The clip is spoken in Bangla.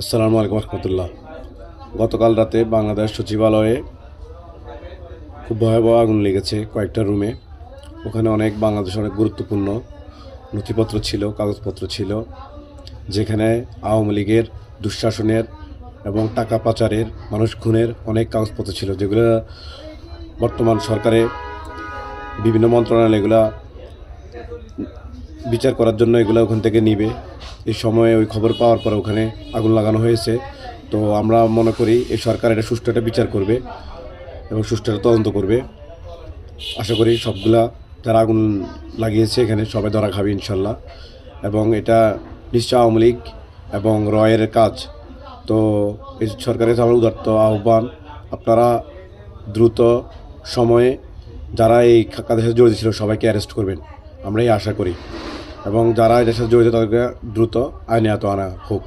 আসসালামু আলাইকুম রহমতুল্লাহ। গতকাল রাতে বাংলাদেশ সচিবালয়ে খুব ভয়াবহ আগুন লেগেছে কয়েকটা রুমে। ওখানে অনেক বাংলাদেশের অনেক গুরুত্বপূর্ণ নথিপত্র ছিল, কাগজপত্র ছিল, যেখানে আওয়ামী লীগের দুঃশাসনের এবং টাকা পাচারের, মানুষ খুনের অনেক কাগজপত্র ছিল, যেগুলো বর্তমান সরকারে বিভিন্ন মন্ত্রণালয় এগুলা বিচার করার জন্য এগুলো ওখান থেকে নিবে। এই সময়ে ওই খবর পাওয়ার পর ওখানে আগুন লাগানো হয়েছে। তো আমরা মনে করি এই সরকার এটা সুষ্ঠু একটা বিচার করবে এবং সুষ্ঠু একটা তদন্ত করবে। আশা করি সবগুলা যারা আগুন লাগিয়েছে এখানে সবাই ধরা খাবে ইনশাল্লাহ। এবং এটা নিশ্চয় আওয়ামী লীগ এবং রয়ের কাজ। তো এই সরকারের আমার উদার্ত আহ্বান, আপনারা দ্রুত সময়ে যারা এই কাজের সাথে জড়িত ছিল সবাইকে অ্যারেস্ট করবেন। আমরা এই আশা করি। এবং যারা এটার সাথে জড়িত তাদেরকে দ্রুত আইনে আনা হোক।